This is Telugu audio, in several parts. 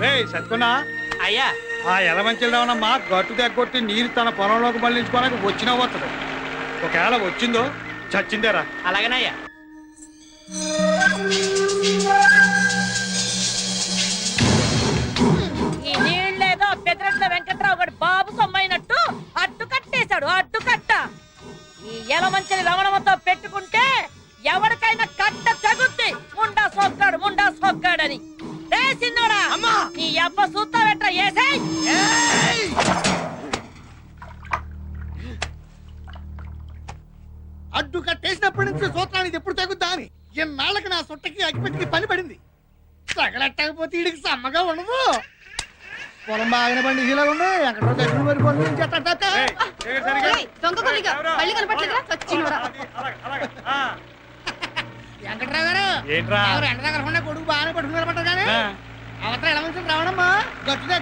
రే సత్కున్నా అయ్యా. ఆ ఎలమంచిలు రావణమ్మా గట్టు దగ్గొట్టి నీరు తన పొలంలోకి మళ్ళించుకోవడానికి వచ్చినా వస్తుంది. ఒకవేళ వచ్చిందో చచ్చిందేరా. అలాగేనయ్యా. ఈ నీళ్ళేదో పెదరెట్ల వెంకట్రావు గడి బాబు సొమ్మైనట్టు అడ్డు కట్టేశాడు అడ్డు కట్ట. ఈ ఎలమంచిని రమణమతో పెట్టుకుంటే ఎవరికైనా కట్ట తగుద్ది. ముండా సోక్కాడు ముండా సోక్కాడని. రే సిన్నోడా? అమ్మా! నీ అబ్బ ఏసేయ్ అడ్డు కట్టేసినప్పటి నుంచి సూత్రానికి ఎప్పుడు తగ్గుద్దా అని? ఎన్నాళ్ళకి నా సొట్టకి అగ్గిపెట్టికి పని పడింది? తగలెట్టకపోతే వీడికి సమ్మగా ఉండదు. పొలం బాగానే పండి ఇలా ఉంది. ఎక్కడో దగ్గర ఏం దొంగ కొలిగా, మళ్ళీ కనపడలేదురా? చచ్చినోడా. అది, అలాగే, అలాగే. ఆ, వెంకట్రావు గారు ఏంట్రా? ఎండ తగలకుండా కొడుకు బాగానే కానీ అవతల రావడమ్మా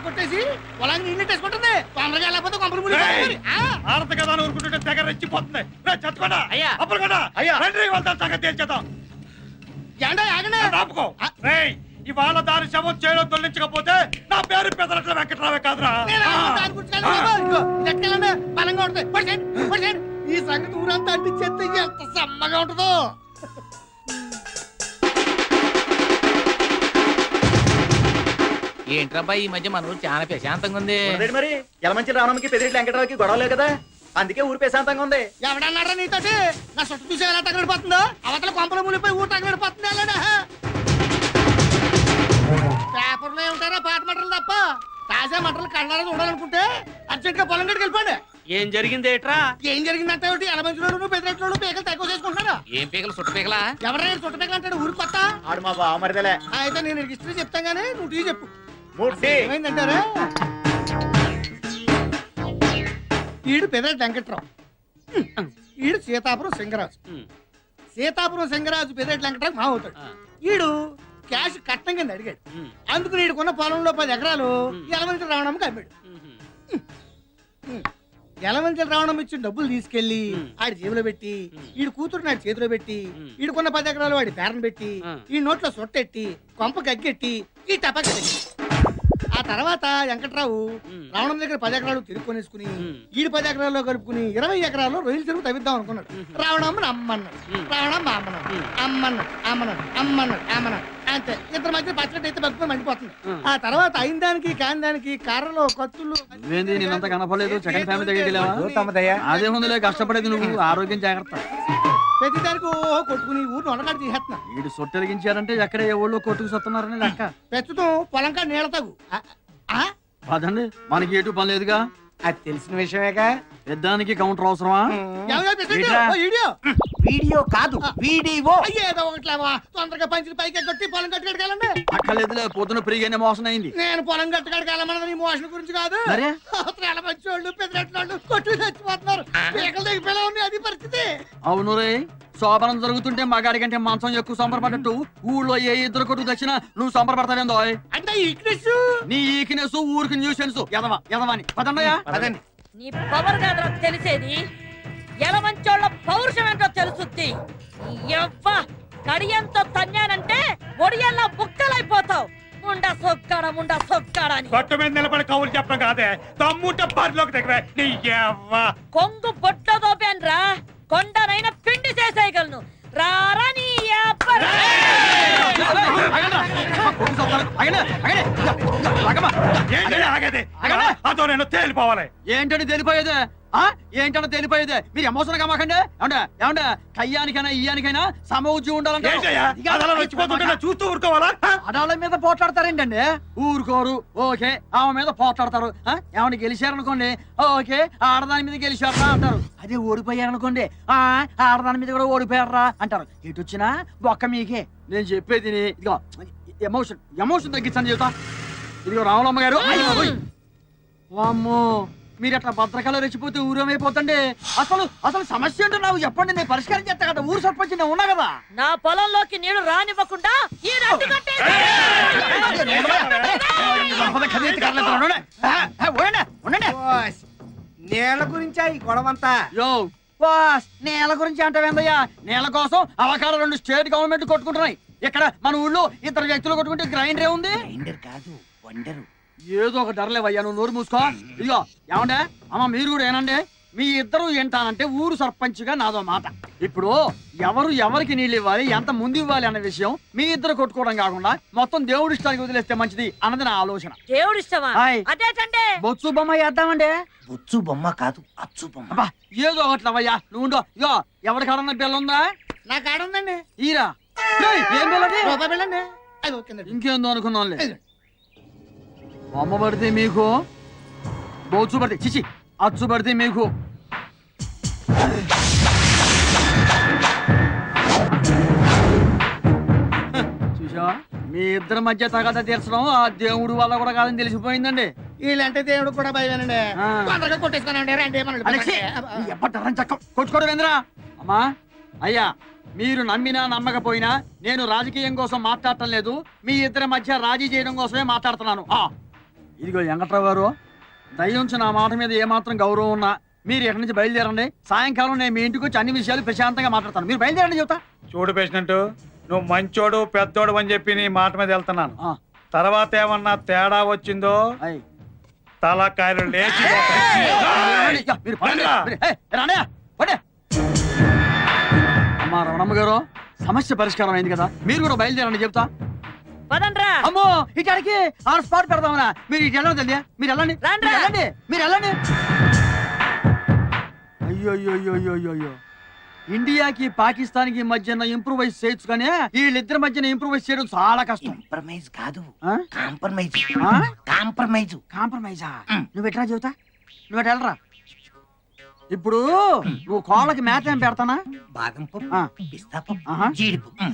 కొట్టేసి పొలాన్ని నీళ్ళు వేసుకుంటుంది తొందరగా వెళ్ళకపోతే కొంపలు ముడి ఏయ్, ఆడత కదా అని ఊరుకుంటుంటే తెగ రెచ్చిపోతుంది. రే చచ్చుకోండా అయ్యా. అప్పుడు కదా. అయ్యా. రండి వాళ్ళ సంగతి తేల్చేద్దాం ఎండ ఆగండి. ఆపుకో. రేయ్ ఇవాళ దాని శవం చేయడం తొలగించకపోతే నా పేరు పెదరట్ల వెంకట్రావే కాదురా. ఈ సంగతి ఊరంతా అంటించేస్తే ఎంత సమ్మగా ఉంటుందో. ఏంట్రబ్బా ఈ మధ్య మన ఊరు చాలా ప్రశాంతంగా ఉంది. మరి యలమంచి రావణంకి పెదిరెడ్డి వెంకటరావుకి గొడవలే కదా? అందుకే ఊరు ప్రశాంతంగా ఉంది. ఎవడన్నారా నీతోటి నా చుట్టూ చూసి ఎలా తగలడిపోతుందో? అవతల కొంపలు మునిపోయి ఊరు తగలడిపోతుంది పేపర్లో ఏముంటారా పాత మంటలు తప్ప? తాజా మంటలు కళ్ళారా చూడాలనుకుంటే అర్జెంట్గా పొలం గడికి వెళ్ళిపోండి. ఏం జరిగింది ఏట్రా? ఏం జరిగిందంటే ఒకటి ఎలమంచులోను పెద్దరెట్లోను పీకలు తక్కువ చేసుకుంటున్నారా? ఏం పీకలు సుట్ట పీకలా? ఎవరైనా చుట్ట పీకలు అంటాడు ఊరు కొత్త? ఆడు మా బావమరిదలే ఆ, అయితే నేను హిస్టరీ చెప్తాను కానీ నువ్వు టీ చెప్పు. ఏమైందంటారా? ఈడు పెదరెడ్డి వెంకట్రావు. ఈడు సీతాపురం సింగరాజు. సీతాపురం సింగరాజు పెదరెడ్డి వెంకట్రావు మా అవుతాడు ఈడు క్యాష్ కట్నం కింద అడిగాడు. అందుకు ఈడుకున్న పొలంలో పది ఎకరాలు ఎలమంచి రావణమ్మకి అమ్మాడు. ఎలమంచి రావణం ఇచ్చిన డబ్బులు తీసుకెళ్ళి ఆడి జేబులో పెట్టి ఈడు కూతురు నాడు చేతిలో పెట్టి ఈడుకున్న పది ఎకరాలు వాడి పేరను పెట్టి ఈ నోట్లో సొట్టెట్టి కొంప గగ్గెట్టి ఈ టపాకి పెట్టి ఆ తర్వాత వెంకట్రావు రావణం దగ్గర పది ఎకరాలు తిరుక్కొనేసుకుని ఈడు పది ఎకరాల్లో కలుపుకుని ఇరవై ఎకరాల్లో రొయ్యలు చెరువు తవ్విద్దాం అనుకున్నాడు. రావణమ్మ అమ్మన్నాడు రావణమ్మ అమ్మన్నాడు అమ్మన్నాడు అమ్మన్నాడు అమ్మన్నాడు అమ్మన్నాడు అంతే. ఇద్దరు మధ్య పచ్చడి అయితే బతుకుని మండిపోతుంది. ఆ తర్వాత అయిన దానికి కాని దానికి కర్రలు కత్తులు నేనంత కనపడలేదు? సెకండ్ ఫ్యామిలీ దగ్గరికి అదే ముందులే కష్టపడేది నువ్వు ఆరోగ్యం జాగ్రత్త. ప్రతి దానికి ఓ కొట్టుకుని ఊరిని వండకాడు తీసేస్తున్నా. వీడు సొట్టెలిగించారంటే ఎక్కడ ఏ ఊళ్ళో కొట్టుకు సత్తున్నారని లెక్క. ప్రస్తుతం పొలంకా నీళ్ళ తగు. ఆ, ఆ? పదండి మనకి ఎటు పని లేదుగా? అది తెలిసిన విషయమేగా. పెద్దానికి కౌంటర్ అవసరమా? ఎవరో పెట్టండి? ఓ వీడియో కాదు వీడియో. అయ్యేదో ఒకట్లేవా తొందరగా పంచులు పైకి కొట్టి పొలం కట్టుకెళ్ళండి అక్కర్లేదులే పొద్దున ఫ్రీగానే మోసం అయింది. నేను పొలం కట్టుకెళ్ళమన్నది నీ మోషన్ గురించి కాదు. మరే? అవతల మంచి వాళ్ళు పెద్దరెట్లు కొట్టి చచ్చిపోతున్నారు. పీకల దగ్గర ఉంది అది పరిస్థితి. అవును రే శోభనం జరుగుతుంటే మగాడి కంటే మంచం ఎక్కువ సంబరపడ్డట్టు ఊళ్ళో ఏ ఇద్దరు కొట్టుకు తెచ్చినా నువ్వు సంబరపడతావేందో అంటే ఈక్నెస్ నీ ఈకినెస్ ఊరికి న్యూసెన్స్. ఎదవా ఎదవాని పదండయా అదండి నీ పవర్ కాదురా తెలిసేది ఎలమంచోళ్ళ పౌరుషం ఏంటో తెలుసుద్ది. ఎవ్వ కడియంతో తన్నానంటే ఒడియల్లా బుక్కలైపోతావు ముండా సొక్కాడ ముండా సొక్కాడ అని. గట్టు మీద నిలబడి కవులు చెప్పడం కాదే. తమ్ముంటే బరిలోకి దగ్గర నీ యవ్వ కొంగు బొట్లో దోపాన్రా. కొండనైనా పిండి చేసేయగలను. రారా నీ అబ్బ- ఏంటి ఆగేది? అదో నేను తేలిపోవాలి. ఏంటని తెలిపోయేదే? ఆ? ఏంటని తెలిపోయేదే? మీరు ఎమోషన్గా మాకండి. ఏమంటే ఏమంటే కయ్యానికైనా ఇయ్యానికైనా సమౌజ్యం ఉండాలంటే చూస్తూ ఊరుకోవాలా? ఆడాళ్ళ మీద పోట్లాడతారేంటండి? ఊరుకోరు. ఓకే. ఆమె మీద పోట్లాడతారు? ఏమన్నా గెలిచారనుకోండి? ఓకే. ఆడదాని మీద గెలిచారా అంటారు. అదే ఓడిపోయారనుకోండి. ఆ? ఆడదాని మీద కూడా ఓడిపోయారా అంటారు. ఎటు వచ్చినా బొక్క మీకే. నేను చెప్పేది ఇదిగో ఎమోషన్ ఎమోషన్ తగ్గించండి చెబుతా. ఇదిగో రాములమ్మ గారు. వామ్మో మీరు అట్లా భద్రకాలు రెచ్చిపోతే ఊరేమైపోతండి? అసలు అసలు సమస్య ఏంటో నాకు చెప్పండి నేను పరిష్కారం చేస్తా కదా ఊరు సర్పంచ్ నేను ఉన్నా కదా? నా పొలంలోకి నీళ్ళు రానివ్వకుండా ఈ. నేల గురించా ఈ గొడవంతా? యో. బాస్ నేల గురించి అంటావేందయ్యా? నేల కోసం అవకాశం రెండు స్టేట్ గవర్నమెంట్ కొట్టుకుంటున్నాయి. ఇక్కడ మన ఊళ్ళో ఇద్దరు వ్యక్తులు కొట్టుకుంటే గ్రైండర్ ఉంది? గ్రైండర్ కాదు వండరు. ఏదో ఒక ధరలేవయ్యా నువ్వు నోరు మూసుకో. ఇదిగో ఏమండే? అమ్మ మీరు కూడా ఏనండి? మీ ఇద్దరు ఏంటానంటే ఊరు సర్పంచ్గా నాదో మాట. ఇప్పుడు ఎవరు ఎవరికి నీళ్ళు ఇవ్వాలి ఎంత ముందు ఇవ్వాలి అన్న విషయం మీ ఇద్దరు కొట్టుకోవడం కాకుండా మొత్తం దేవుడి ఇష్టానికి వదిలేస్తే మంచిది అన్నది నా ఆలోచన. దేవుడు బొత్సు బొమ్మ వేద్దామండి. బొచ్చు బొమ్మ కాదు అచ్చు బొమ్మ. అబ్బా ఏదో ఒకటి అవయ్యా నువ్వు ఉండో. ఇగో ఎవరి కాడన్న బిల్ల ఉందా నా కాడ ఉందండి ఈరా ఏం ఇంకేందో అనుకున్నాంలే బొమ్మ పడితే మీకు బొచ్చు పడితే చిచి అచ్చు పడితే మీకు. చూసావా మీ ఇద్దరి మధ్య తగద తీర్చడం ఆ దేవుడు వల్ల కూడా కాదని తెలిసిపోయిందండి. వీళ్ళంటే దేవుడు కూడా భయమేనండి. ఆ. తొందరగా రండి అలెక్సీ, చక్కం. అమ్మా అయ్యా మీరు నమ్మినా నమ్మకపోయినా నేను రాజకీయం కోసం మాట్లాడటం లేదు మీ ఇద్దరి మధ్య రాజీ చేయడం కోసమే మాట్లాడుతున్నాను. ఆ, ఇదిగో వెంకట్రావు గారు దయ్యుంచి నా మాట మీద ఏమాత్రం గౌరవం ఉన్నా మీరు ఎక్కడి నుంచి బయలుదేరండి. సాయంకాలం నేను మీ ఇంటికి వచ్చి అన్ని విషయాలు ప్రశాంతంగా మాట్లాడతాను. మీరు బయలుదేరండి చెబుతా. చూడు పేషెంట్ నువ్వు మంచోడు పెద్దోడు అని చెప్పి నీ మాట మీద వెళ్తున్నాను. తర్వాత ఏమన్నా తేడా వచ్చిందో. తలకాయలు లేచి. అమ్మా రమణమ్మ గారు సమస్య పరిష్కారం అయింది కదా. మీరు కూడా బయలుదేరండి చెప్తా పదండ్రా అమ్మో ఇటాడికి ఆన్ స్పాట్ పెడదామనా? మీరు ఇటు వెళ్ళండి మీరు వెళ్ళండి. రాండ్రా. మీరు వెళ్ళండి మీరు వెళ్ళండి. అయ్యో అయ్యో అయ్యో అయ్యో అయ్యో అయ్యో ఇండియాకి పాకిస్తాన్కి మధ్యన ఇంప్రూవైజ్ చేయొచ్చు కానీ వీళ్ళిద్దరి మధ్యన ఇంప్రూవైజ్ చేయడం చాలా కష్టం. కాంప్రమైజ్ కాదు. ఆ? కాంప్రమైజ్ ఆ? కాంప్రమైజ్ కాంప్రమైజా నువ్వు ఎట్లా చెబుతా? నువ్వు వెళ్ళరా? ఇప్పుడు నువ్వు కోళ్ళకి మేత ఏం పెడతానా? బాదం పప్పు ఆ. పిస్తా పప్పు ఆహా. జీడిపప్పు.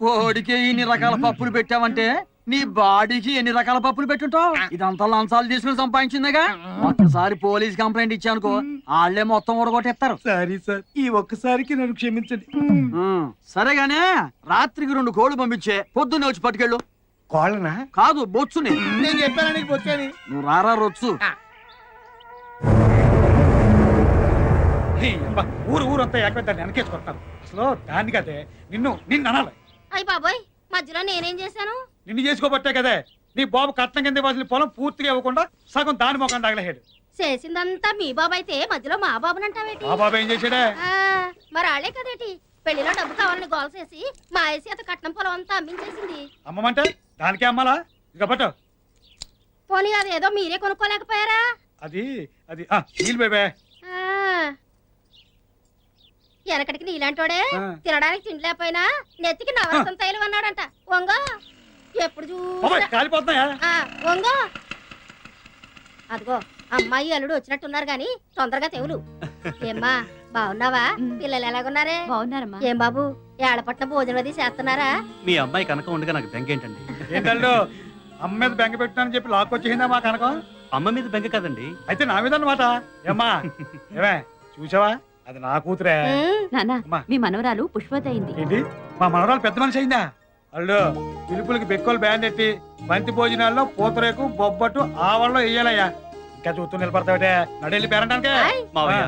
కోడికి ఇన్ని రకాల పప్పులు పెట్టావంటే నీ బాడీకి ఎన్ని రకాల పప్పులు పెట్టుంటావు? ఇదంతా లంచాలు తీసుకుని సంపాదించిందిగా? ఒక్కసారి పోలీస్ కంప్లైంట్ ఇచ్చానుకో వాళ్ళే మొత్తం ఊడగొట్టేస్తారు. సారీ సార్ ఈ ఒక్కసారికి నన్ను క్షమించండి. సరేగానే రాత్రికి రెండు కోళ్ళు పంపించే పొద్దున్నే వచ్చి పట్టుకెళ్ళు. కోళ్ళనా? కాదు బొచ్చుని. నేను చెప్పాను నీకు వచ్చాని నువ్వు రారా రొచ్చు. ఊరు ఊరంతా ఎక్కడ దాన్ని వెనకేసుకొస్తాను అసలు దాన్ని కదే నిన్ను నిన్ను అనాలి. అయ్య బాబోయ్ మధ్యలో నేనేం చేశాను? నిన్ను చేసుకోబట్టే కదే. నీ బాబు కట్నం కింద ఇవ్వాల్సిన పొలం పూర్తిగా ఇవ్వకుండా సగం దాని మొఖం తగలహేడు చేసిందంతా మీ బాబు అయితే మధ్యలో మా ఆ బాబు ఏం చేశాడే? ఆ, మరి ఆళ్ళే కదేటి? పెళ్ళిలో డబ్బు కావాలని గోల చేసి మా ఐసి అత కట్నం పొలం అంతా అమ్మించేసింది. అమ్మమంటే? దానికే అమ్మాలా? ఇక పట్టు. పోనీ అదేదో మీరే కొనుక్కోలేకపోయారా? అది అది ఆ, నీళ్ళు బేబే. వెనకటికి నీలాంటోడే ఆ. తినడానికి తిండి లేకపోయినా నెత్తికి నవరసం తైలం అన్నాడంట. వంగో ఎప్పుడు వంగో. అదిగో అమ్మాయి అల్లుడు వచ్చినట్టున్నారు గాని తొందరగా తెవులు ఏమ్మా బాగున్నావా? పిల్లలు ఎలాగున్నారే? బాగున్నారమ్మా. ఏం బాబు ఏడపట్ల భోజనం అది చేస్తున్నారా? మీ అమ్మాయి కనుక ఉండగా నాకు బెంగ ఏంటండి? అమ్మ మీద బెంగ పెట్టానని చెప్పి లాక్కొచ్చేసిందా మా కనకం? అమ్మ మీద బెంగ కదండి. అయితే నా మీద అన్నమాట. ఏమ్మా ఏమే చూసావా? అది నా కూతురే. అమ్మా. మీ మనవరాలు పుష్పత అయింది ఏంటి? మా మనవరాలు పెద్ద మనిషి అయిందా? అల్లు పిలుపులకి బెక్కలు బ్యాండ్ ఎట్టి బంతి భోజనాల్లో పూతరేకు బొబ్బట్టు ఆవల్లో వేయాలయ్యా ఇంకా చూస్తూ నిలబడతావిటే? నడెళ్ళి పేరంటానికే. మావయ్య.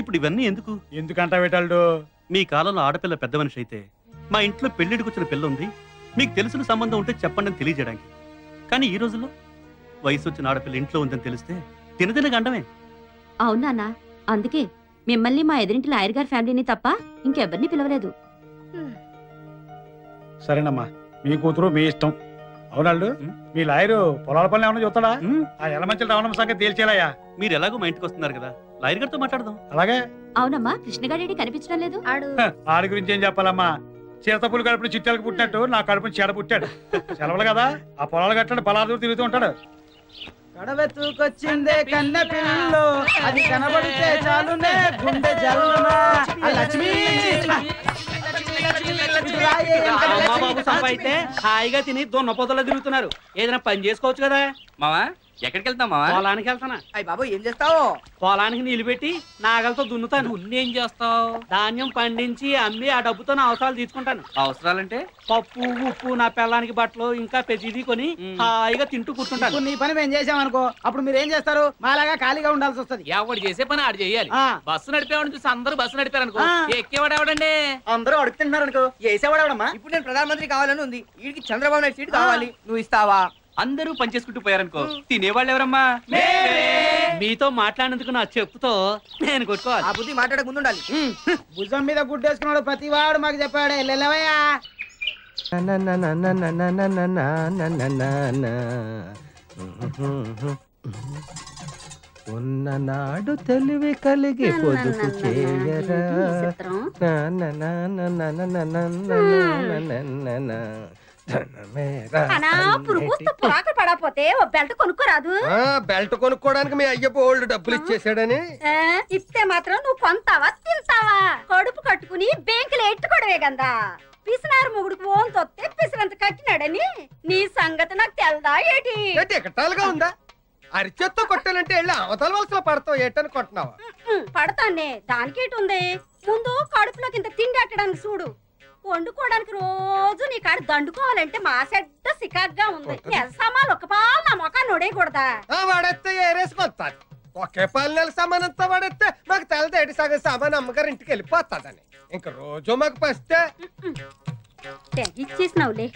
ఇప్పుడు ఇవన్నీ ఎందుకు? ఎందుకంటావేటల్లు మీ కాలంలో ఆడపిల్ల పెద్ద మనిషి అయితే మా ఇంట్లో పెళ్ళిడికి వచ్చిన పిల్ల ఉంది. మీకు తెలిసిన సంబంధం ఉంటే చెప్పండి అని తెలియజేయడానికి. కానీ ఈ రోజుల్లో వయసు వచ్చిన ఆడపిల్ల ఇంట్లో ఉందని తెలిస్తే తినదిన గండమే అవును నాన్న అందుకే మిమ్మల్ని మా ఎదురింటి లాయర్ గారి ఫ్యామిలీని తప్ప ఇంకెవరిని పిలవలేదు. సరేనమ్మా మీ కూతురు మీ ఇష్టం. అవునాళ్ళు ఉం. మీ లాయరు పొలాల పనులు ఏమైనా చూస్తాడా? ఆ ఎలమంచి రావడం సంగతి తేల్చేలయ్యా మీరు ఎలాగో మా ఇంటికి వస్తున్నారు కదా లాయర్ గారితో మాట్లాడదాం. అలాగే. అవునమ్మా కృష్ణగాడి కనిపించడం లేదు. ఆడు. గురించి ఏం చెప్పాలమ్మా? చిరతపులు కడుపుని చిట్టాలకు పుట్టినట్టు నా కడుపుని చెడ పుట్టాడు. సెలవులు కదా ఆ పొలాలు కట్టండి పొలాలు తిరుగుతూ ఉంటాడు. తూకొచ్చిందే కన్న పిల్లలో అది కనబడితే చాలునే గుండె జల్లునా? ఆ లక్ష్మి! బాబు సంపాయితే హాయిగా తిని దొన్న పొదలో తిరుగుతున్నారు. ఏదైనా పని చేసుకోవచ్చు కదా? మావా? ఎక్కడికి వెళ్తాం మావా? పొలానికి వెళ్తానా అయ్య బాబు ఏం చేస్తావు? పొలానికి నీళ్ళు పెట్టి నాగలతో దున్నుతాను. ఏం చేస్తావు? ధాన్యం పండించి అమ్మి ఆ డబ్బుతో నా అవసరాలు తీసుకుంటాను అవసరాలంటే? పప్పు ఉప్పు నా పిల్లానికి బట్టలు ఇంకా ప్రతిదీ కొని. హాయిగా తింటూ కూర్చుంటాను. నీ పని మేము చేసామనుకో అప్పుడు మీరు ఏం చేస్తారు? మాలాగా ఖాళీగా ఉండాల్సి వస్తది. ఎవడు చేసే పని ఆడు చేయాలి. బస్సు నడిపేవాడిని చూసి అందరూ బస్సు నడిపారు అనుకో ఆ. ఎక్కేవాడు ఎవడండి? అందరూ అడుగుతున్నారు అనుకో వేసేవాడమ్మా ఇప్పుడు నేను ప్రధానమంత్రి కావాలని ఉంది. వీడికి చంద్రబాబు నాయుడు సీట్ కావాలి. నువ్వు ఇస్తావా? అందరూ పనిచేసుకుంటూ పోయారనుకో తినేవాళ్ళు ఎవరమ్మా? మీతో మాట్లాడినందుకు నా చెప్పుతో నేను కొట్టుకోవాలి. ఆ బుద్ధి మాట్లాడక ముందుండాలి. భుజం మీద గుడ్డేసుకున్నాడు ప్రతి వాడు మాకు చెప్పాడే లెల్లవయ్యా ఉన్ననాడు తెలివి కలిగి పొదుపు చేయరా పురాక పడపోతే ఓ బెల్ట్ కొనుక్కోరాదు. బెల్ట్ కొనుక్కోడానికి మీ అయ్య బోల్డ్ డబ్బులు ఇచ్చేసాడని ఇస్తే మాత్రం నువ్వు కొంతావా తింటావా కడుపు కట్టుకుని బ్యాంకులు ఎట్టుకోవడమే కదా పిసినారు మొగుడుకు ఓన్ తొత్తే పిసినంత కట్టినాడని నీ సంగతి నాకు తెల్దా ఏటి? ఎకటాలుగా ఉందా? అరిచేత్తో కొట్టాలంటే వెళ్ళి అవతల వలసలో పడతావు ఏటని కొట్టినావా పడతానే. దానికేటి ఉంది? ముందు కడుపులోకి ఇంత తిండి అట్టడానికి చూడు. వండుకోవడానికి రోజు నీ కాడ దండుకోవాలంటే మా సెడ్డ సికాగ్గా ఉంది. నెల సామాన్లు ఒక పాలు నా మొక్క నొడేయకూడదా? ఆ, వాడెత్తే ఏరేసుకొస్తాది ఒకే పాలు నెల సామానంతా వాడెత్తే మాకు తెలదేటి సగం సామాన్ అమ్మగారు ఇంటికి వెళ్ళిపోతాదని. ఇంక రోజు మాకు పస్తే. తెగిచ్చేసినావులే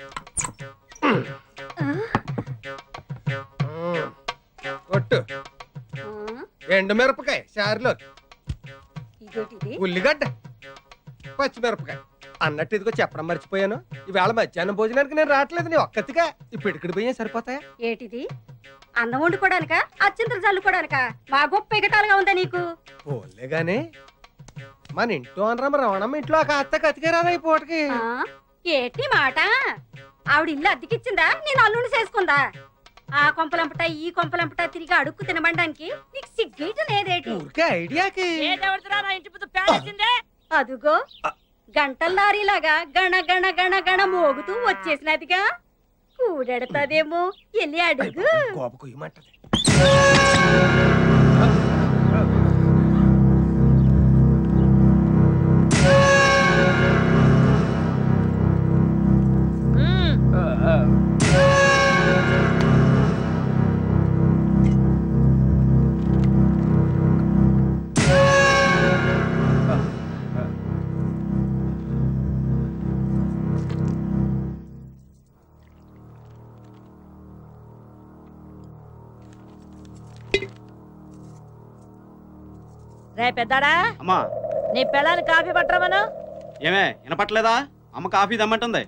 ఉమ్, కొట్టు ఎండు మిరపకాయ చారులో ఉల్లిగడ్డ. పచ్చిమిరపకాయ అన్నట్టు ఇదిగో చెప్పడం మర్చిపోయాను. ఈవేళ మధ్యాహ్నం భోజనానికి నేను రావట్లేదు నీ ఒక్కతిగా. ఇప్పుడు ఇక్కడికి పోయే సరిపోతాయా? ఏటిది? అన్నం వండుకోవడానికా అచ్చింతలు చల్లుకోవడానికా మా గొప్ప ఎగటాలుగా ఉందా నీకు? పోలే గాని మన ఇంట్లో అనరమ్మ రవణమ్మ ఇంట్లో ఒక అత్త కతికేరాదా ఈ పూటకి. ఆ, ఏటి మాట? ఆవిడ ఇల్లు అద్దెకిచ్చిందా? నేను అల్లుని చేసుకుందా? ఆ కొంపలంపట ఈ కొంపలంపట తిరిగి అడుక్కు తినబడడానికి నీకు సిగ్గేట లేదేటి? ఊరికే ఐడియాకి. ఏదెవడుతురా నా ఇంటి ముందు పేడొచ్చిందే అదుగో. గంటల లారీలాగా గణ గణ గణ గణ మోగుతూ వచ్చేసినదిగా. కూడెడతాదేమో వెళ్ళి అడుగు. గోప రే పెద్దాడా అమ్మా. నీ పిల్లని కాఫీ పట్టరమను? ఏమే వినపట్లేదా అమ్మ కాఫీ దమ్మంటుంది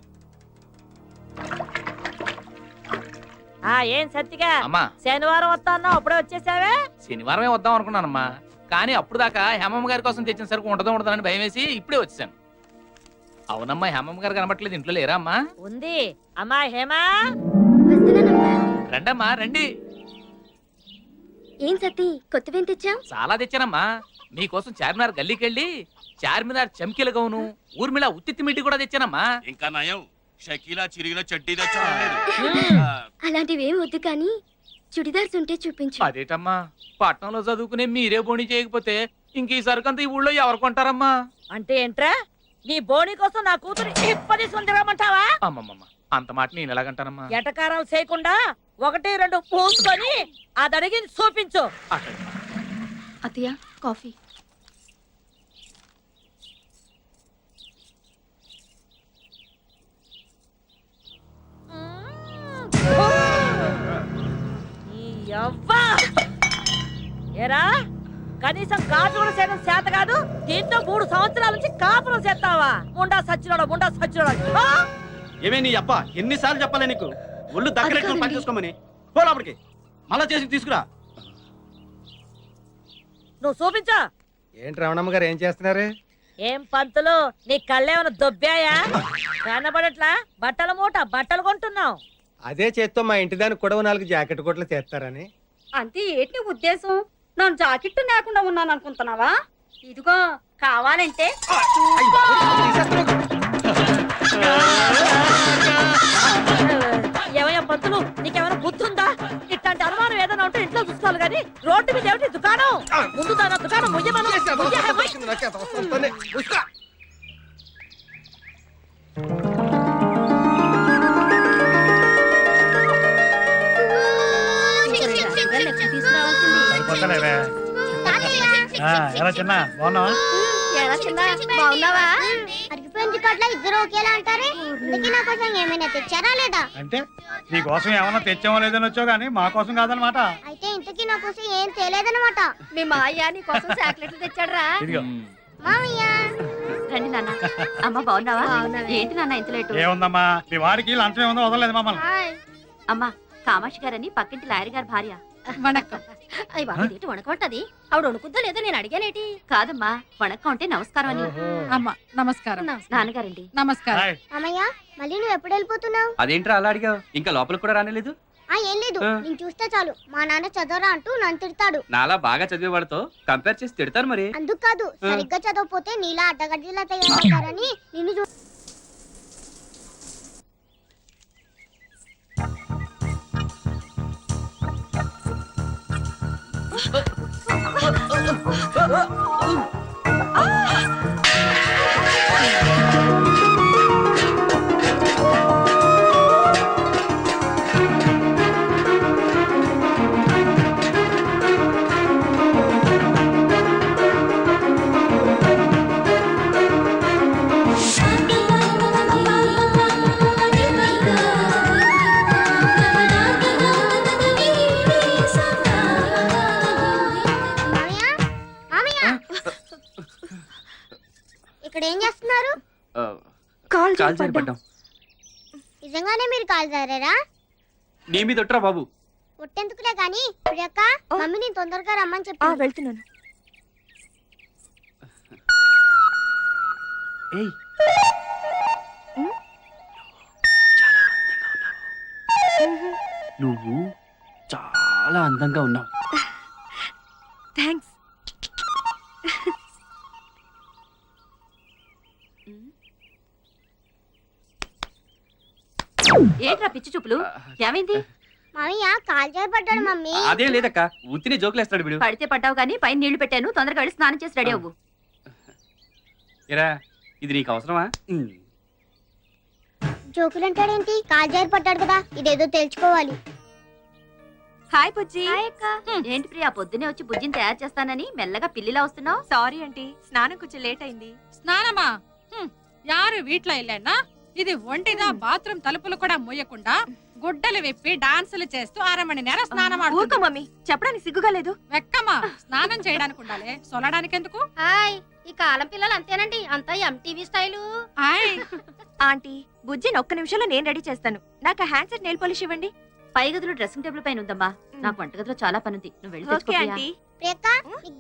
ఆ ఏం సత్తిగా? అమ్మా. శనివారం వస్తా అన్నావు అప్పుడే వచ్చేసావే? శనివారమే వద్దాం అనుకున్నానమ్మా. కానీ అప్పుడు దాకా హేమమ్మ గారి కోసం తెచ్చిన సరుకు ఉండదు ఉండదని భయం వేసి ఇప్పుడే వచ్చాను అవునమ్మా హేమమ్మ గారు కనబట్లేదు ఇంట్లో లేరా అమ్మా? ఉంది. అమ్మా హేమా. రండమ్మా రండి. ఏం సత్తి కొత్తవేం తెచ్చా చాలా తెచ్చానమ్మా. మీకోసం చార్మినార్ గల్లీకి వెళ్ళి చార్మినార్ చమ్కీల గౌను ఊర్మిళ ఉత్తిత్తి మిట్టి కూడా తెచ్చానమ్మా. ఇంకా నయం. షకీలా చిరిగిన చడ్డీ అలాంటివేం వద్దు కానీ చుడిదార్స్ ఉంటే చూపించు. అదేటమ్మా పట్నంలో చదువుకునే మీరే బోణి చేయకపోతే ఇంక ఈ సరుకంతా ఈ ఊళ్ళో ఎవరు కొంటారమ్మా? అంటే ఏంట్రా? నీ బోని కోసం నా కూతురు ఇప్పటి సుందరమంటావా అమ్మమ్మమ్మ. అంత మాట నేను ఎలాగంటానమ్మా? ఎటకారాలు చేయకుండా ఒకటి రెండు పూసుకొని అది అడిగి చూపించు అత్తయ్య కాఫీ! ఏరా కనీసం కాపు కూడా చేయడం చేత కాదు దీంతో మూడు సంవత్సరాల నుంచి కాపురం చేస్తావా? ముండా సచ్చినోడా ముండా సచ్చినోడా! ఏమే నీ అప్ప ఎన్నిసార్లు చెప్పాలి నీకు? ఒళ్ళు దగ్గర పని చేసుకోమని పోరాపడికి మళ్ళా చేసి తీసుకురా. నువ్వు చూపించా. ఏంటి రమణమ్మ గారు ఏం చేస్తున్నారు? ఏం పంతులు? నీ కళ్ళేమైనా దొబ్బాయా? కనబడట్లా? బట్టల మూట బట్టలు కొంటున్నావు. అదే చేత్తో మా ఇంటి దానికి కూడా నాలుగు జాకెట్ కొట్లు చేస్తారని అంతే ఏంటి నీ ఉద్దేశం? నన్ను జాకెట్టు లేకుండా ఉన్నాను అనుకుంటున్నావా? ఇదిగో కావాలంటే అవమానం ఏదైనా ఉంటే ఇంట్లో చూసుకోవాలి కానీ రోడ్డు మీద ఏమిటి దుకాణం? ముందు దాని దుకాణం ముయ్యమను. ఎలా చిన్న? బాగున్నావా? ఎలా చిన్న బాగున్నావా ఇద్దరు ఒకేలా అంటారే అందుకే నా కోసం ఏమైనా తెచ్చారా లేదా? అంటే నీ కోసం ఏమన్నా తెచ్చామో లేదని వచ్చావు కానీ మా కోసం కాదనమాట అయితే ఇంతకీ నా కోసం ఏం తేలేదన్నమాట. మీ మాయ నీ కోసం చాక్లెట్లు తెచ్చాడురా. ఇదిగో. మామయ్య రండి నాన్న. అమ్మ బాగున్నావా? బాగున్నాను. ఏంటి నాన్న ఇంత లేటు? ఏముందమ్మా? మీ వాడికి లంచం ఏముందో వదలలేదు మమ్మల్ని. అమ్మా కామాక్షి గారని పక్కింటి లాయర్ గారి భార్య. వణక్కం అయ్యి బాబు ఏంటి వణకమంటది ఆవిడ వణుకుద్దో లేదో నేను అడిగానేటి? కాదమ్మా వణక్కం అంటే నమస్కారం అని. అమ్మ నమస్కారం. నాన్నగారండి. నమస్కారం. హాయ్. మామయ్య మళ్ళీ నువ్వు ఎప్పుడు వెళ్ళిపోతున్నావు? అదేంట్రా అలా అడిగావు? ఇంకా లోపలికి కూడా రానేలేదు? ఆ ఏం లేదు. నేను చూస్తే చాలు. మా నాన్న చదవరా అంటూ నన్ను తిడతాడు. నాలా బాగా చదివే వాడితో కంపేర్ చేసి తిడతారు మరి. అందుకు కాదు. సరిగ్గా చదవకపోతే నీలా అడ్డగడ్డిలా తయారవుతారని నిన్ను చూ కాల్ కాలు జారి పడ్డాం. నిజంగానే మీరు కాల్ జారారా నీ మీద ఒట్టురా బాబు. ఒట్టెందుకులే గాని ప్రియక్క మమ్మీని తొందరగా రమ్మని చెప్పి వెళ్తున్నాను. ఏయ్. నువ్వు చాలా అందంగా ఉన్నావు. థ్యాంక్స్ ఏంట్రా పిచ్చి చూపులు? ఏమైంది? మామయ్య కాల్ మమ్మీ. అదేం లేదక్క ఉత్తిని జోకులేస్తాడు వీడు. పడితే పడ్డావు కానీ పైన నీళ్ళు పెట్టాను తొందరగా వెళ్ళి స్నానం చేసి రెడీ అవ్వు. ఇరా ఇది నీకు అవసరమా. జోకులు అంటాడేంటి కాల్ జారి పడ్డాడు కదా ఇదేదో తెలుసుకోవాలి హాయ్ బుజ్జి. ఏంటి ప్రియా పొద్దునే వచ్చి బుజ్జిని తయారు చేస్తానని మెల్లగా పిల్లిలా వస్తున్నావు? సారీ ఆంటీ స్నానం కొంచెం లేట్ అయింది. స్నానమా? హ్మ్, యారు వీట్ల ఇల్లేనా ఇది ఒంటిదా బాత్రూమ్ తలుపులు కూడా మూయకుండా గుడ్డలు విప్పి డాన్సులు చేస్తూ అరమణి నేర స్నానం ఊరుకో మమ్మీ. చెప్పడానికి సిగ్గుగా లేదు. వెక్కమ్మా స్నానం చేయడానికి ఉండాలి. సొలడానికి ఎందుకు హాయ్ ఈ కాలం పిల్లలు అంతేనండి. అంతా ఎంటీవీ స్టైలు. హాయ్. ఆంటీ బుజ్జిని ఒక్క నిమిషంలో నేను రెడీ చేస్తాను. నాకు హ్యాండ్ సెట్ నెయిల్ పాలిష్ ఇవ్వండి. పై గదిలో డ్రెస్సింగ్ టేబుల్ పైన ఉందమ్మా. నాకు వంటగదిలో చాలా పని ఉంది నువ్వు వెళ్ళి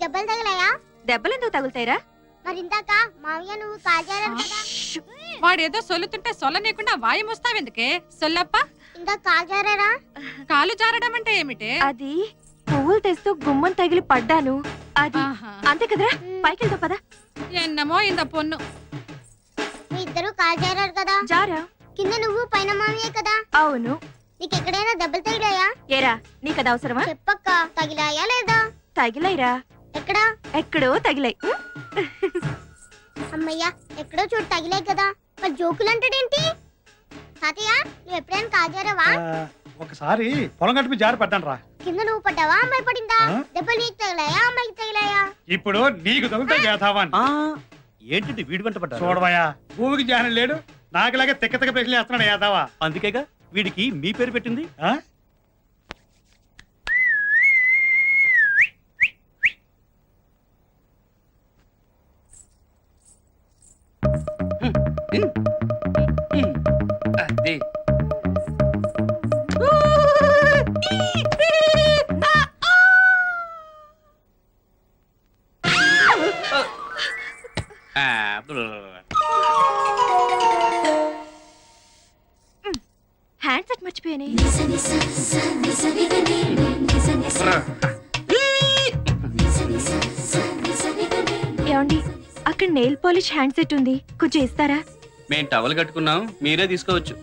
దెబ్బలు తగిలాయా? దెబ్బలు ఎందుకు తగులుతాయిరా? మరి ఇందాక మామయ్య నువ్వు కాల్ జారారు కదా? వాడేదో సొల్లుతుంటే సొల్లనీయకుండా వాయం వస్తావెందుకే? సొల్లప్ప? ఇందాక కాల్ జారారా కాలు జారడం అంటే ఏమిటి? అది పువ్వులు తెస్తూ గుమ్మం తగిలి పడ్డాను. అది ఆహా. అంతే కదరా? పైకి వెళ్తావు పదా. ఎన్నమో ఇంద పొన్ను. మీ ఇద్దరు కాల్ జారారు కదా? జారా. కింద నువ్వు పైన మామయ్య కదా? అవును. నీకు ఎక్కడైనా దెబ్బలు తగిలాయా? ఏరా నీకు అది అవసరమా? చెప్పక్క తగిలాయా లేదా? తగిలైరా ఎక్కడా? ఎక్కడో తగిలై అమ్మయ్యా ఎక్కడో చోటు తగిలాయి కదా. మరి జోకులు అంటాడేంటి? తాతయ్య నువ్వు ఎప్పుడైనా కాల్ జారావా ఆ, ఒకసారి పొలం గట్టు మీద జారి పడ్డాను రా కింద నువ్వు పడ్డావా? అమ్మాయి పడిందా? దెబ్బలు నీకు తగిలాయా? అమ్మాయికి తగిలాయా? ఇప్పుడు నీకు తగులుతా చేతావని ఆ, ఏంటిది వీడి వెంట పడ్డారు? చూడవయ్యా భూమికి జ్ఞానం లేడు నాకులాగే తిక్క తిక్క ప్రశ్నలు వేస్తున్నాడు యాదవా అందుకేగా వీడికి మీ పేరు పెట్టింది? ఏమండి? అక్కడ నెయిల్ పాలిష్ హ్యాండ్ సెట్ ఉంది. కొంచెం ఇస్తారా? మేం టవల్ కట్టుకున్నాం. మీరే తీసుకోవచ్చు.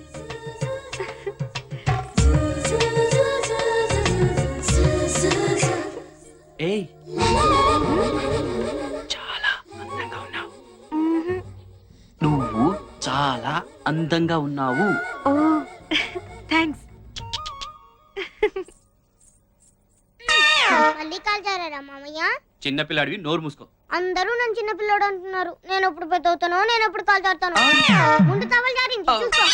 ఏయ్. చాలా అందంగా ఉన్నావు. నువ్వు చాలా అందంగా ఉన్నావు. ఓ థ్యాంక్స్ మళ్ళీ కాల్ జారారా మామయ్య? చిన్నపిల్లాడివి నోరు మూసుకో. అందరూ నన్ను చిన్న పిల్లడు అంటున్నారు. నేను ఎప్పుడు పెద్ద అవుతానో నేను ఎప్పుడు కాలు జారుతానో. ముందు తవలు జారింది చూసుకో.